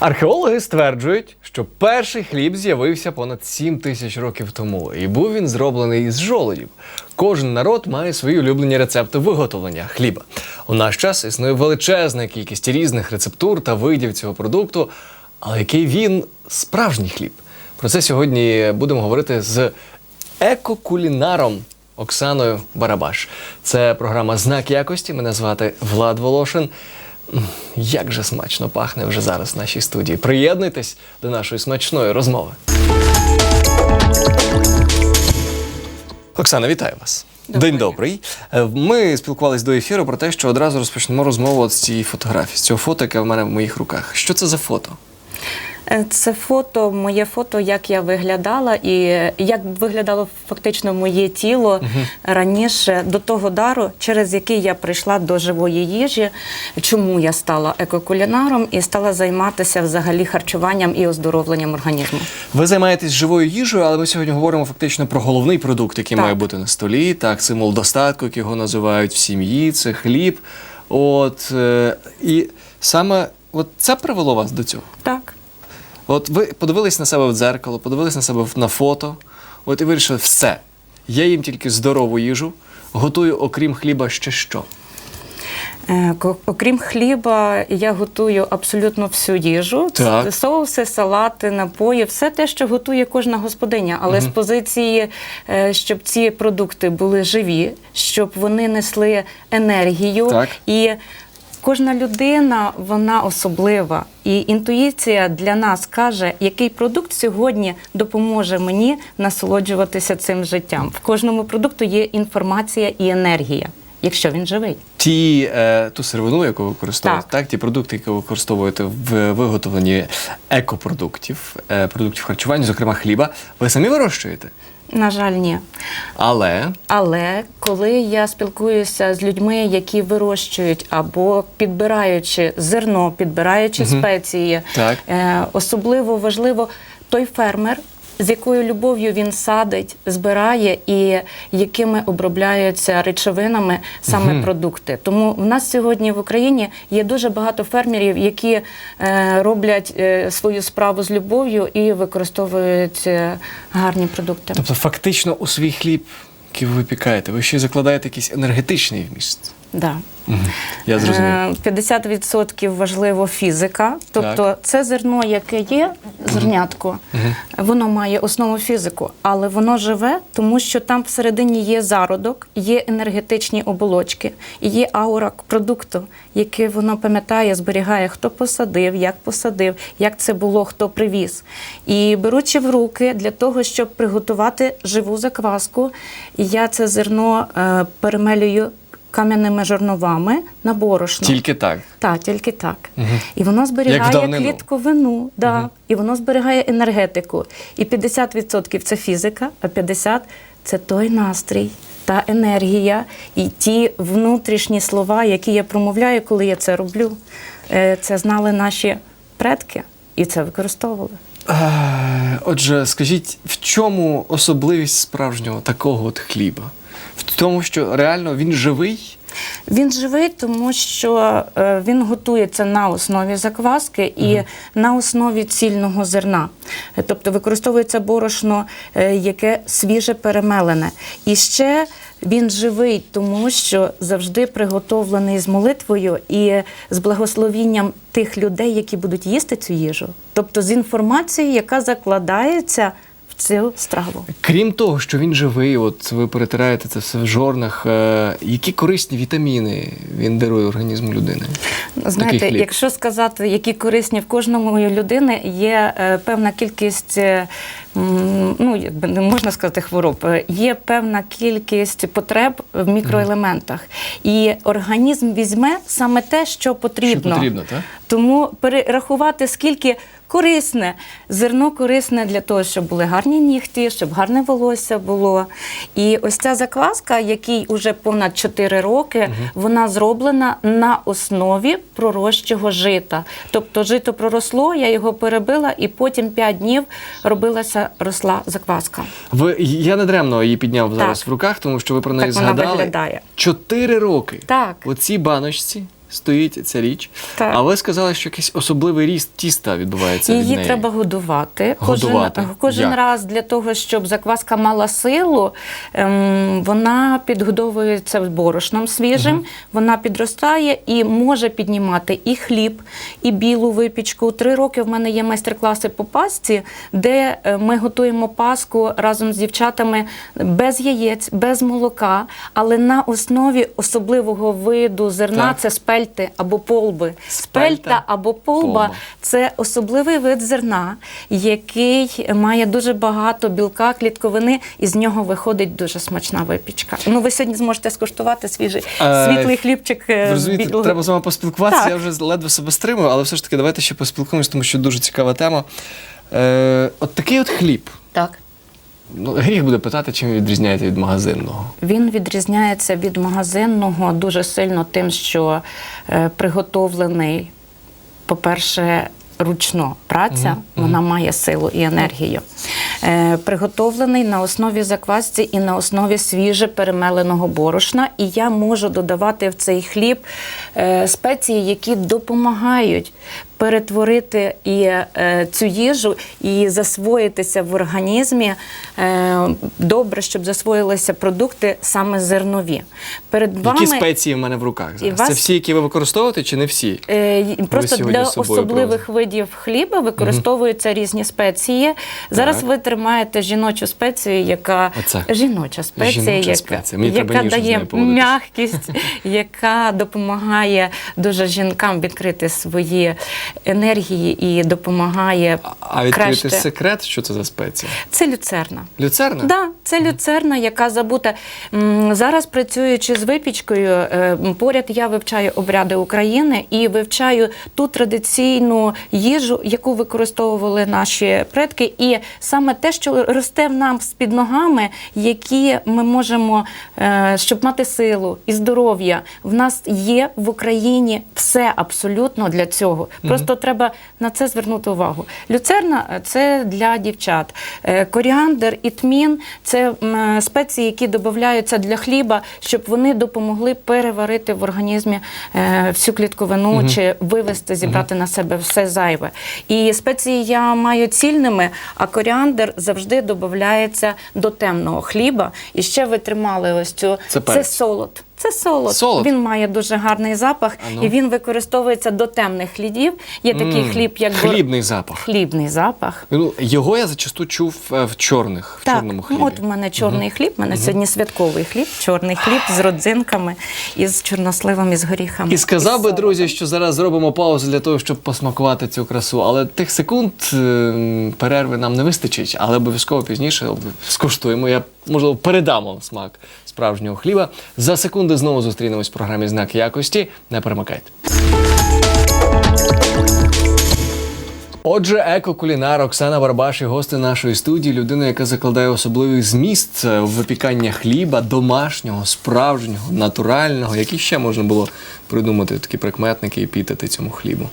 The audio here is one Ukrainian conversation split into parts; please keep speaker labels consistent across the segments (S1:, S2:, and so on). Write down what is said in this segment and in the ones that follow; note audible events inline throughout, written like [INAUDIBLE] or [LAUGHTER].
S1: Археологи стверджують, що перший хліб з'явився понад 7 тисяч років тому, і був він зроблений із жолодів. Кожен народ має свої улюблені рецепти виготовлення хліба. У наш час існує величезна кількість різних рецептур та видів цього продукту, але який він справжній хліб. Про це сьогодні будемо говорити з екокулінаром Оксаною Барабаш. Це програма Знак якості. Мене звати Влад Волошин. Як же смачно пахне вже зараз в нашій студії. Приєднуйтесь до нашої смачної розмови. Оксана, вітаю вас.
S2: Доброго
S1: День добрий. Е, Ми спілкувалися до ефіру про те, що одразу розпочнемо розмову от з цієї фотографії, з цього фото, яке в мене в моїх руках. Що це за фото?
S2: Е, Це фото, моє фото, як я виглядала, і як виглядало фактично моє тіло раніше до того дару, через який я прийшла до живої їжі. Чому я стала екокулінаром і стала займатися взагалі харчуванням і оздоровленням організму.
S1: Ви займаєтесь живою їжею, але ми сьогодні говоримо фактично про головний продукт, який
S2: Так.
S1: має бути на столі. Так, символ достатку, як його називають в сім'ї, це хліб. От е, і саме от це привело вас до цього.
S2: Так.
S1: От ви подивились на себе в дзеркало, подивились на себе на фото, от і вирішили, все. Я їм тільки здорову їжу, готую, окрім хліба, ще що.
S2: Е, Окрім хліба, я готую абсолютно всю їжу.
S1: Так.
S2: Соуси, салати, напої, все те, що готує кожна господиня. Але з позиції, е, щоб ці продукти були живі, щоб вони несли енергію
S1: Так.
S2: і. Кожна людина вона особлива, і інтуїція для нас каже, який продукт сьогодні допоможе мені насолоджуватися цим життям. В кожному продукту є інформація і енергія, якщо він живий.
S1: Ті, е, ту сировину, яку ви використовуєте, так.
S2: Так.
S1: ті продукти, які ви використовуєте в виготовленні екопродуктів, е, продуктів харчування, зокрема хліба, ви самі вирощуєте.
S2: На жаль, ні.
S1: Але
S2: Але коли я спілкуюся з людьми, які вирощують або підбираючи зерно, підбираючи спеції,
S1: Так.
S2: е, особливо важливо той фермер. З якою любов'ю він садить, збирає і якими обробляються речовинами саме продукти. Тому в нас сьогодні в Україні є дуже багато фермерів, які е, роблять е, свою справу з любов'ю і використовують е, гарні продукти.
S1: тобто, фактично, у свій хліб, який ви випікаєте, ви ще закладаєте якийсь енергетичний вміст.
S2: Да.
S1: Я зрозумів.
S2: Е, 50% важливо фізика, тобто це зерно, яке є, зернятко, воно має основу фізику, але воно живе, тому що там всередині є зародок, є енергетичні оболочки, і є аура продукту, яке воно пам'ятає, зберігає, хто посадив, як посадив, як це було, хто привіз. І беручи в руки для того, щоб приготувати живу закваску, я це зерно е, перемелюю кам'яними жорновами на борошно.
S1: Тільки так.
S2: Так, тільки так. І воно зберігає
S1: давнину.
S2: клітковину, да. і воно зберігає енергетику. І 50% це фізика, а 50% це той настрій, та енергія і ті внутрішні слова, які я промовляю, коли я це роблю. Е, Це знали наші предки і це використовували.
S1: Е, Отже, скажіть, в чому особливість справжнього такого от хліба? В тому, що реально він живий?
S2: Він живий, тому що е, він готується на основі закваски і на основі цільного зерна. Тобто використовується борошно, е, яке свіже перемелене. І ще він живий, тому що завжди приготовлений з молитвою і з благословінням тих людей, які будуть їсти цю їжу. Тобто з інформацією, яка закладається цю страву.
S1: Крім того, що він живий, от ви перетираєте це все в жорнах. е, які корисні вітаміни він дарує організму людини?
S2: Знаєте,
S1: хліб.
S2: якщо сказати, які корисні в кожному людини, є е, певна кількість, е, м, ну якби не можна сказати хвороб, е, є певна кількість потреб в мікроелементах, і організм візьме саме те, що потрібно.
S1: Що потрібно, так?
S2: Тому перерахувати, скільки корисне, зерно корисне для того, щоб були гарні нігті, щоб гарне волосся було. І ось ця закваска, якій уже понад 4 роки, вона зроблена на основі пророщого жита. Тобто жито проросло, я його перебила, і потім 5 днів робилася росла закваска.
S1: Ви я не даремно її підняв зараз в руках, тому що ви про неї
S2: Так вона
S1: згадали.
S2: виглядає.
S1: Чотири роки.
S2: Так.
S1: Оцій баночці стоїть ця річ.
S2: Так.
S1: А ви сказали, що якийсь особливий ріст тіста відбувається від
S2: Її
S1: неї.
S2: треба годувати.
S1: Годувати.
S2: Кожен, кожен
S1: Як?
S2: раз для того, щоб закваска мала силу, ем, вона підгодовується борошном свіжим, вона підростає і може піднімати і хліб, і білу випічку. Три роки в мене є майстер-класи по пасці, де е, ми готуємо паску разом з дівчатами без яєць, без молока, але на основі особливого виду зерна
S1: Так.
S2: це спельти або полби.
S1: Спельта,
S2: Спельта або полба
S1: полба.
S2: це особливий вид зерна, який має дуже багато білка, клітковини, і з нього виходить дуже смачна випічка. Ну, ви сьогодні зможете скуштувати свіжий
S1: Е,
S2: світлий хлібчик. е,
S1: Ви розумієте,
S2: білого.
S1: треба з вами поспілкуватися.
S2: Так.
S1: Я вже ледве себе стримую, але все ж таки давайте ще поспілкуємося, тому що дуже цікава тема. Е, от такий от хліб.
S2: Так.
S1: Ну, гріх буде питати, чим відрізняється від магазинного.
S2: Він відрізняється від магазинного дуже сильно тим, що е, приготовлений, по-перше, ручно праця, вона має силу і енергію. Е, приготовлений на основі заквасці і на основі свіже перемеленого борошна. І я можу додавати в цей хліб е, спеції, які допомагають перетворити і е, цю їжу і засвоїтися в організмі е, добре, щоб засвоїлися продукти саме зернові. Перед вами
S1: Які спеції в мене в руках зараз?
S2: вас-
S1: Це всі, які ви використовуєте, чи не всі?
S2: Е, Просто для особливих
S1: привезли.
S2: видів хліба використовуються різні спеції. Зараз
S1: Так.
S2: ви тримаєте жіночу спецію, яка
S1: Оце.
S2: жіноча спеція,
S1: Жіноча
S2: яка,
S1: спеція. Мені
S2: яка дає м'якість, [LAUGHS] яка допомагає дуже жінкам відкрити свої енергії і допомагає
S1: А відкрити секрет, що це за спеція?
S2: Це люцерна.
S1: Люцерна?
S2: Да, це люцерна, яка забута. Зараз працюючи з випічкою, е, поряд я вивчаю обряди України і вивчаю ту традиційну їжу, яку використовували наші предки, і саме те, що росте в нам з під ногами, які ми можемо, е, щоб мати силу і здоров'я. В нас є в Україні все абсолютно для цього. Просто треба на це звернути увагу. Люцерна е, це для дівчат. Е, Коріандр і тмін це е, спеції, які додаються для хліба, щоб вони допомогли переварити в організмі всю клітковину чи вивести, зібрати на себе все зайве. І спеції я маю цільними, а коріандр завжди додається до темного хліба. І ще ви тримали ось цю
S1: Це
S2: це солод. Це солод.
S1: Солод?
S2: Він має дуже гарний запах,
S1: А ну.
S2: і він використовується до темних хлібів. Є такий
S1: М,
S2: хліб, як бор-
S1: Хлібний запах.
S2: хлібний запах.
S1: Ну, його я зачасту чув е, в чорних, в
S2: Так,
S1: чорному хлібі.
S2: от в мене чорний хліб, в мене сьогодні святковий хліб, чорний хліб з родзинками, із чорносливом, і з горіхами.
S1: І сказав би, друзі, що зараз зробимо паузу для того, щоб посмакувати цю красу. Але тих секунд е, перерви нам не вистачить, але обов'язково пізніше скуштуємо. Я можливо передам вам смак справжнього хліба. За секунди знову зустрінемось в програмі Знак якості. Не перемикайте. Отже, еко-кулінар Оксана Барбаш і гости нашої студії, людина, яка закладає особливий зміст в випікання хліба, домашнього, справжнього, натурального. Які ще можна було придумати такі прикметники і пітати цьому хлібу?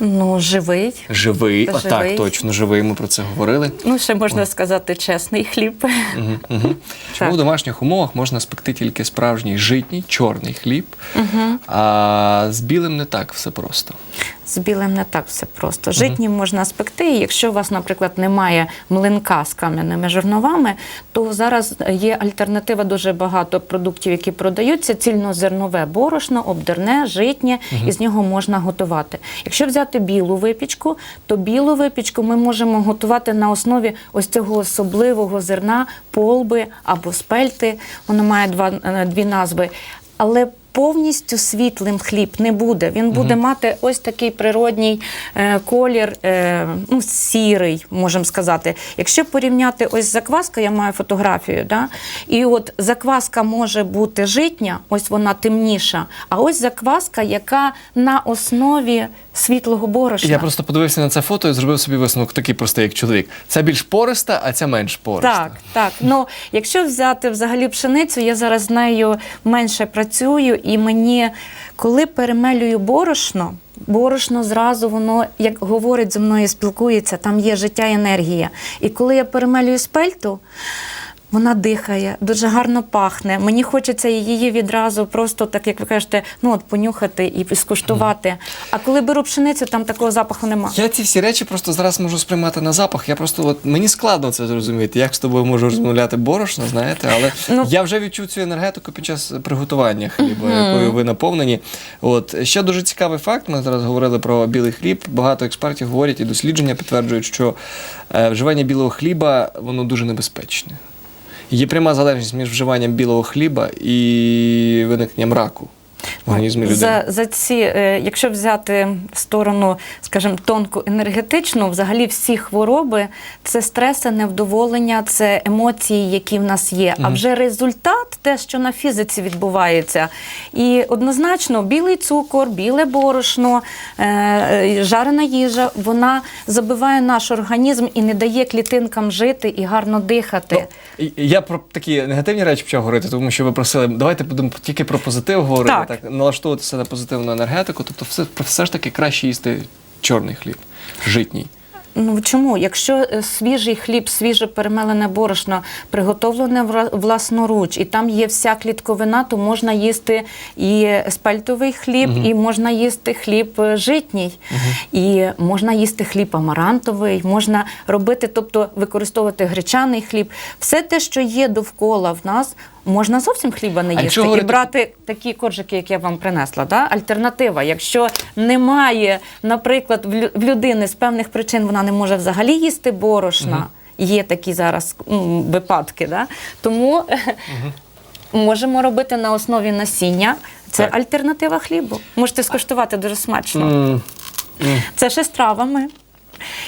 S2: Ну, живий.
S1: Живий, а
S2: Живий.
S1: точно, живий. Ми про це говорили.
S2: Ну, ще можна сказати, чесний хліб.
S1: Мгм, мгм. Чому в домашніх умовах можна спекти тільки справжній житній, чорний хліб, а з білим не так все просто.
S2: З білим не так все просто. Житнім можна спекти. і Якщо у вас, наприклад, немає млинка з кам'яними жорновами, то зараз є альтернатива дуже багато продуктів, які продаються: цільнозернове борошно, обдерне, житнє, і з нього можна готувати. Якщо взяти білу випічку, то білу випічку ми можемо готувати на основі ось цього особливого зерна, полби або спельти. Воно має два, е, дві назви. Але повністю світлим хліб не буде. Він буде мати ось такий природній е, колір, е, ну, сірий, можемо сказати. Якщо порівняти ось закваска, я маю фотографію, да? і от закваска може бути житня, ось вона темніша, а ось закваска, яка на основі світлого борошна.
S1: Я просто подивився на це фото і зробив собі висновок такий простий, як чоловік. Це більш пориста, а ця менш пориста.
S2: Так, так. Ну, якщо взяти взагалі пшеницю, я зараз з нею менше працюю, і мені, коли перемелюю борошно, борошно зразу воно, як говорить зі мною, спілкується, там є життя і енергія. І коли я перемелюю спельту, Вона дихає, дуже гарно пахне. Мені хочеться її відразу просто, так як ви кажете, ну от понюхати і скуштувати. А коли беру пшеницю, там такого запаху нема.
S1: Я ці всі речі просто зараз можу сприймати на запах. Я просто от мені складно це зрозуміти. Як з тобою можу розмовляти борошно, знаєте, але
S2: Ну.
S1: я вже відчув цю енергетику під час приготування хліба, якою ви наповнені. От ще дуже цікавий факт. Ми зараз говорили про білий хліб. Багато експертів говорять і дослідження підтверджують, що е, вживання білого хліба воно дуже небезпечне. Є пряма залежність між вживанням білого хліба і виникненням раку організмі людини.
S2: За, за ці, е, якщо взяти сторону, скажімо, тонку енергетичну, взагалі всі хвороби це стреси, невдоволення, це емоції, які в нас є. А вже результат, те, що на фізиці відбувається. І однозначно, білий цукор, біле борошно, е, е, жарена їжа, вона забиває наш організм і не дає клітинкам жити і гарно дихати.
S1: Ну, Я про такі негативні речі почав говорити, тому що ви просили, давайте будемо тільки про позитив говорити,
S2: Так.
S1: Так, налаштовуватися на позитивну енергетику. Тобто, все, все ж таки краще їсти чорний хліб, житній.
S2: Ну чому? Якщо е, свіжий хліб, свіже перемелене борошно, приготовлене власноруч, і там є вся клітковина, то можна їсти і спельтовий хліб, і можна їсти хліб е, житній, і можна їсти хліб амарантовий, можна робити, тобто використовувати гречаний хліб. Все те, що є довкола в нас. Можна зовсім хліба не їсти і
S1: говорити-
S2: брати такі коржики, як я вам принесла. Да? Альтернатива. Якщо немає, наприклад, в людини з певних причин вона не може взагалі їсти борошна. Є такі зараз м, випадки, да? тому можемо робити на основі насіння. Це
S1: Так.
S2: альтернатива хлібу. Можете скуштувати дуже смачно.
S1: М, м.
S2: Це ще з травами.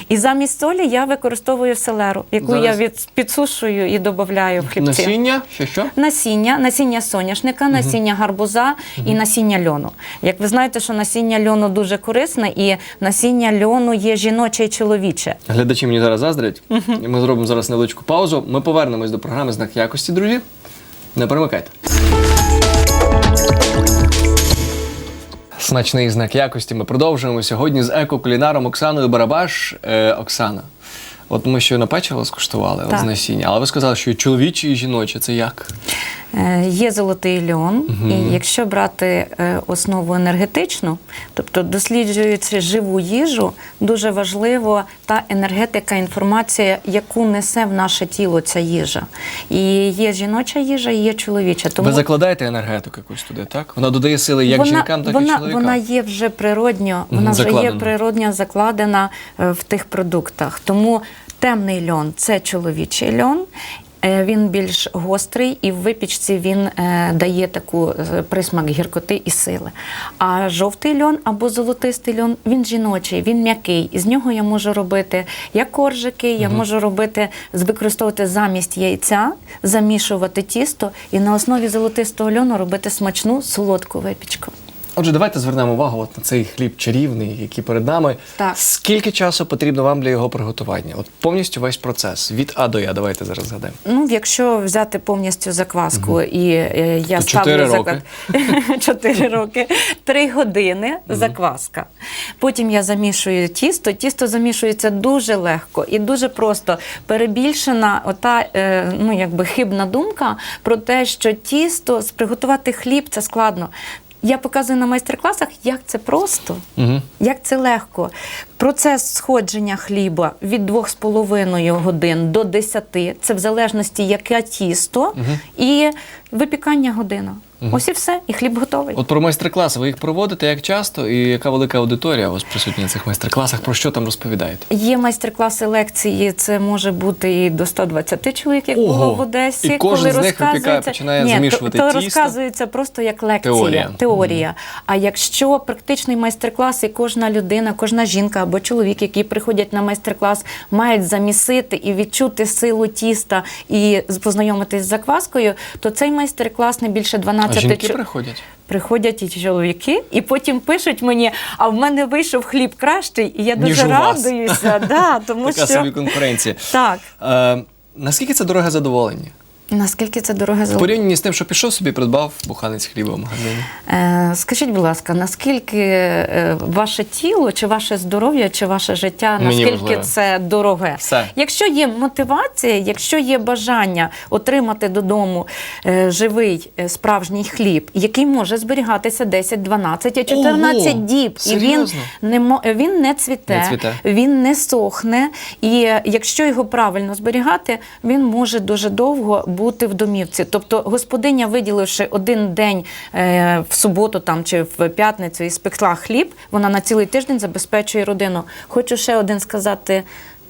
S2: І замість солі я використовую селеру, яку
S1: Зараз.
S2: я від, підсушую і додаю в хлібці.
S1: Насіння? Що що?
S2: Насіння, насіння соняшника, насіння гарбуза і насіння льону. Як ви знаєте, що насіння льону дуже корисне, і насіння льону є жіноче і чоловіче.
S1: Глядачі мені зараз заздрять. І ми зробимо зараз невеличку паузу. Ми повернемось до програми Знак якості, друзі. Не перемикайте. Смачний знак якості. Ми продовжуємо сьогодні з екокулінаром Оксаною Барабаш. Е, Оксана, от ми щойно печиво скуштували
S2: Так.
S1: з насіння, але ви сказали, що і чоловіче, і жіноче це як?
S2: Е, Є золотий льон, і якщо брати е, основу енергетичну, тобто досліджуючи живу їжу, дуже важливо та енергетика, інформація, яку несе в наше тіло ця їжа. І є жіноча їжа, і є чоловіча. Тому
S1: Ви закладаєте енергетику якусь туди, так? Вона додає сили як
S2: вона,
S1: жінкам, так
S2: вона,
S1: і чоловікам.
S2: Вона є вже природньо, вона вже є природньо закладена е, в тих продуктах. Тому темний льон це чоловічий льон. Е, Він більш гострий, і в випічці він е, дає таку е, присмак гіркоти і сили. А жовтий льон або золотистий льон він жіночий, він м'який. З нього я можу робити як коржики, я можу робити використовувати замість яйця, замішувати тісто і на основі золотистого льону робити смачну солодку випічку.
S1: Отже, давайте звернемо увагу от на цей хліб чарівний, який перед нами.
S2: Так.
S1: Скільки часу потрібно вам для його приготування? От повністю весь процес від А до Я. Давайте зараз згадаємо.
S2: Ну, якщо взяти повністю закваску, і е, я
S1: То
S2: ставлю заклад [LAUGHS] чотири роки, три години закваска. Потім я замішую тісто. Тісто замішується дуже легко і дуже просто. Перебільшена ота е, ну, якби хибна думка про те, що тісто приготувати хліб це складно. Я показую на майстер-класах, як це просто.
S1: Угу.
S2: Як це легко? Процес сходження хліба від 2,5 годин до 10, це в залежності, яке тісто, і випікання година. Ось і все, і хліб готовий.
S1: От про майстер-класи ви їх проводите як часто, і яка велика аудиторія у вас присутня на цих майстер-класах? Про що там розповідаєте?
S2: Є майстер-класи лекції, це може бути і до 120 чоловік, як
S1: Ого!
S2: було в Одесі.
S1: І кожен
S2: коли
S1: з них випікає, починає
S2: Ні,
S1: замішувати
S2: то, то розказується просто як лекція,
S1: Теорія.
S2: теорія. А якщо практичний майстер-клас, і кожна людина, кожна жінка або чоловік, які приходять на майстер-клас, мають замісити і відчути силу тіста і познайомитись з закваскою, то цей майстер-клас не більше 12
S1: А жінки приходять?
S2: Приходять і чоловіки, і потім пишуть мені, а в мене вийшов хліб кращий, і я
S1: Ніж
S2: дуже
S1: у вас.
S2: радуюся. Да, [LAUGHS] тому
S1: Така
S2: що
S1: собі конкуренція.
S2: так.
S1: Е, наскільки це дороге задоволення?
S2: Наскільки це дороге
S1: В
S2: золото?
S1: порівнянні з тим, що пішов собі, придбав буханець хліба в магазині.
S2: Е, Скажіть, будь ласка, наскільки е, ваше тіло, чи ваше здоров'я, чи ваше життя,
S1: Мені
S2: наскільки
S1: важливо.
S2: це дороге?
S1: Все.
S2: Якщо є мотивація, якщо є бажання отримати додому е, живий е, справжній хліб, який може зберігатися 10, 12, а 14
S1: Ого!
S2: діб, і він не він не цвіте,
S1: Не цвіте.
S2: він не сохне, і якщо його правильно зберігати, він може дуже довго бути в домівці. Тобто, господиня, виділивши один день е, в суботу там чи в п'ятницю і спекла хліб, вона на цілий тиждень забезпечує родину. Хочу ще один сказати.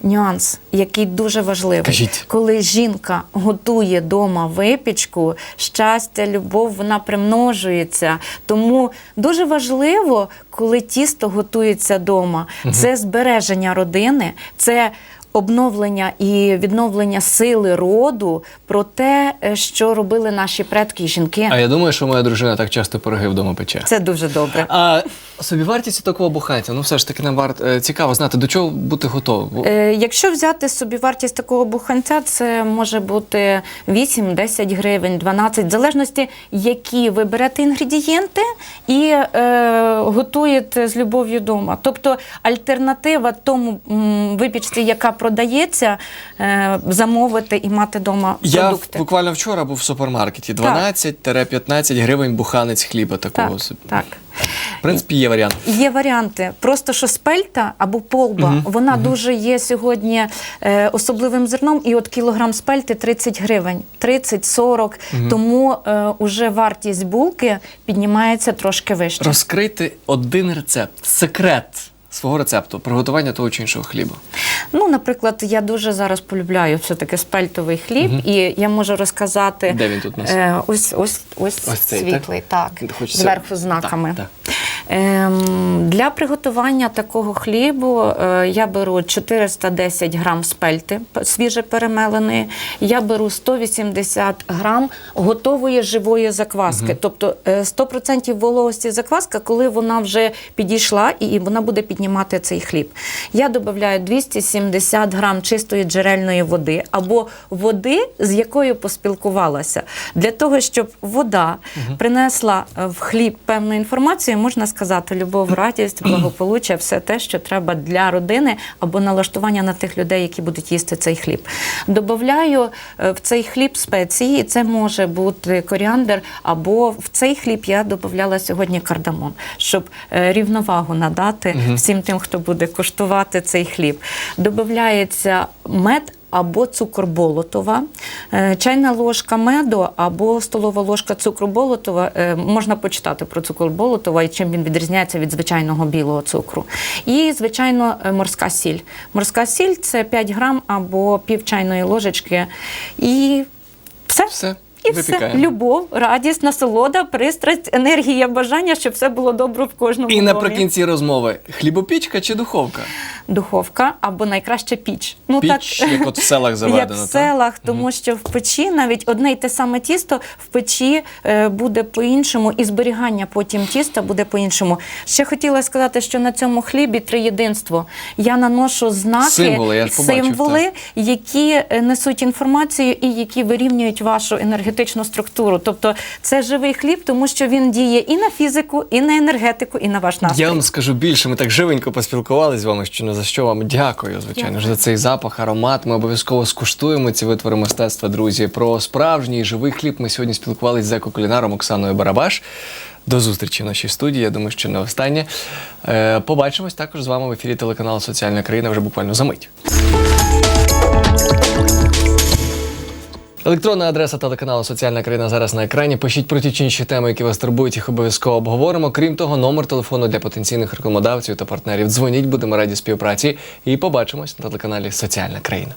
S2: Нюанс, який дуже важливий,
S1: Кажіть.
S2: коли жінка готує дома випічку, щастя, любов, вона примножується. Тому дуже важливо, коли тісто готується вдома. Це збереження родини, це обновлення і відновлення сили роду про те, е, що робили наші предки і жінки.
S1: А я думаю, що моя дружина так часто пироги вдома пече.
S2: Це дуже добре.
S1: А собівартість такого буханця, ну все ж таки нам варт е, цікаво знати, до чого бути готовим.
S2: Е, Якщо взяти собі вартість такого буханця, це може бути 8-10 гривень, 12, в залежності, які ви берете інгредієнти і е, готуєте з любов'ю вдома. Тобто альтернатива тому м, випічці, яка продається, е, замовити і мати вдома
S1: Я буквально вчора був в супермаркеті. 12-15 гривень буханець хліба такого собі.
S2: так.
S1: В принципі, є варіант.
S2: Є варіанти. Просто що спельта або полба, вона дуже є сьогодні е, особливим зерном. І от кілограм спельти 30 гривень, 30-40. Тому е, уже вартість булки піднімається трошки вище.
S1: Розкрити один рецепт, секрет свого рецепту приготування того чи іншого хліба.
S2: Ну, наприклад, я дуже зараз полюбляю все-таки спельтовий хліб, і я можу розказати.
S1: Де він тут у нас?
S2: Е, ось, ось, ось,
S1: Ось цей,
S2: світлий, так,
S1: Хочеться-
S2: зверху знаками.
S1: Так,
S2: Ем, для приготування такого хлібу е, я беру 410 грам спельти свіже перемеленої, я беру 180 грам готової живої закваски. Тобто е, 100% вологості закваска, коли вона вже підійшла і вона буде піднімати цей хліб. Я додаю 270 грам чистої джерельної води або води, з якою поспілкувалася. Для того, щоб вода принесла е, в хліб певну інформацію, можна сказати, любов, радість, благополуччя, все те, що треба для родини або налаштування на тих людей, які будуть їсти цей хліб. Добавляю е, в цей хліб спеції, це може бути коріандр, або в цей хліб я додавала сьогодні кардамон, щоб е, рівновагу надати всім тим, хто буде куштувати цей хліб. Додається мед або цукор болотова, е, чайна ложка меду або столова ложка цукру болотова. Е, Можна почитати про цукор болотова і чим він відрізняється від звичайного білого цукру. І, звичайно, е, морська сіль. Морська сіль це 5 грам або пів чайної ложечки. І все.
S1: Все,
S2: І все. Любов, радість, насолода, пристрасть, енергія, бажання, щоб все було добре в кожному
S1: І
S2: домі.
S1: наприкінці розмови: хлібопічка чи духовка?
S2: Духовка або найкраще піч. Ну
S1: Піч, як от в селах [LAUGHS] заведено,
S2: Як в
S1: так?
S2: селах, тому що в печі навіть одне й те саме тісто в печі е, буде по-іншому, і зберігання потім тіста буде по-іншому. Ще хотіла сказати, що на цьому хлібі триєдинство. Я наношу знаки,
S1: Символи, я побачив,
S2: символи які е, несуть інформацію і які вирівнюють вашу енергетичну структуру. Тобто це живий хліб, тому що він діє і на фізику, і на енергетику, і на ваш настрій.
S1: Я вам скажу більше, ми так живенько поспілкувалися з вами, що не за що вам дякую, звичайно, ж за цей запах, аромат. Ми обов'язково скуштуємо ці витвори мистецтва, друзі. Про справжній живий хліб ми сьогодні спілкувалися з екокулінаром Оксаною Барабаш. До зустрічі в нашій студії. Я думаю, що не останнє. Е, побачимось також з вами в ефірі телеканалу Соціальна країна вже буквально за мить. Електронна адреса телеканалу Соціальна країна зараз на екрані. Пишіть про ті чи інші теми, які вас турбують, їх обов'язково обговоримо. Крім того, номер телефону для потенційних рекламодавців та партнерів. Дзвоніть, будемо раді співпраці. І побачимось на телеканалі Соціальна країна.